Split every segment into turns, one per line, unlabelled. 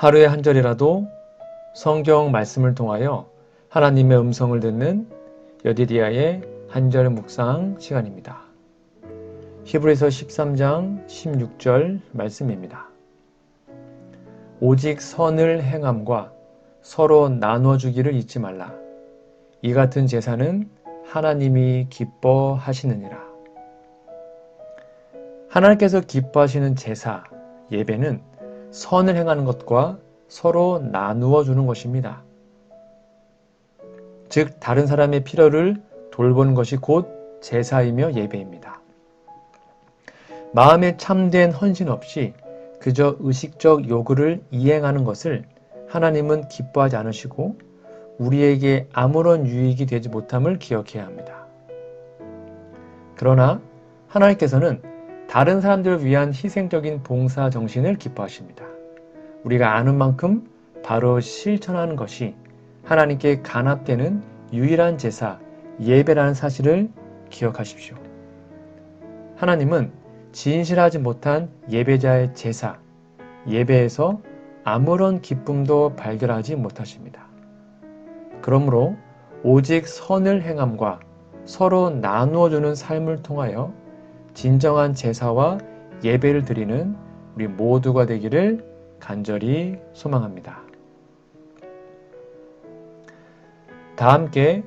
하루에 한 절이라도 성경 말씀을 통하여 하나님의 음성을 듣는 여디디아의 한절 묵상 시간입니다. 히브리서 13장 16절 말씀입니다. 오직 선을 행함과 서로 나눠 주기를 잊지 말라. 이 같은 제사는 하나님이 기뻐하시느니라. 하나님께서 기뻐하시는 제사, 예배는 선을 행하는 것과 서로 나누어 주는 것입니다. 즉, 다른 사람의 필요를 돌보는 것이 곧 제사이며 예배입니다. 마음에 참된 헌신 없이 그저 의식적 요구를 이행하는 것을 하나님은 기뻐하지 않으시고 우리에게 아무런 유익이 되지 못함을 기억해야 합니다. 그러나 하나님께서는 다른 사람들을 위한 희생적인 봉사 정신을 기뻐하십니다. 우리가 아는 만큼 바로 실천하는 것이 하나님께 간합되는 유일한 제사, 예배라는 사실을 기억하십시오. 하나님은 진실하지 못한 예배자의 제사, 예배에서 아무런 기쁨도 발견하지 못하십니다. 그러므로 오직 선을 행함과 서로 나누어 주는 삶을 통하여 진정한 제사와 예배를 드리는 우리 모두가 되기를 간절히 소망합니다. 다 함께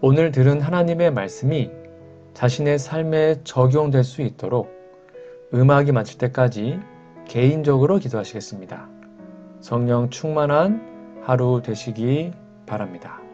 오늘 들은 하나님의 말씀이 자신의 삶에 적용될 수 있도록 음악이 마칠 때까지 개인적으로 기도하시겠습니다. 성령 충만한 하루 되시기 바랍니다.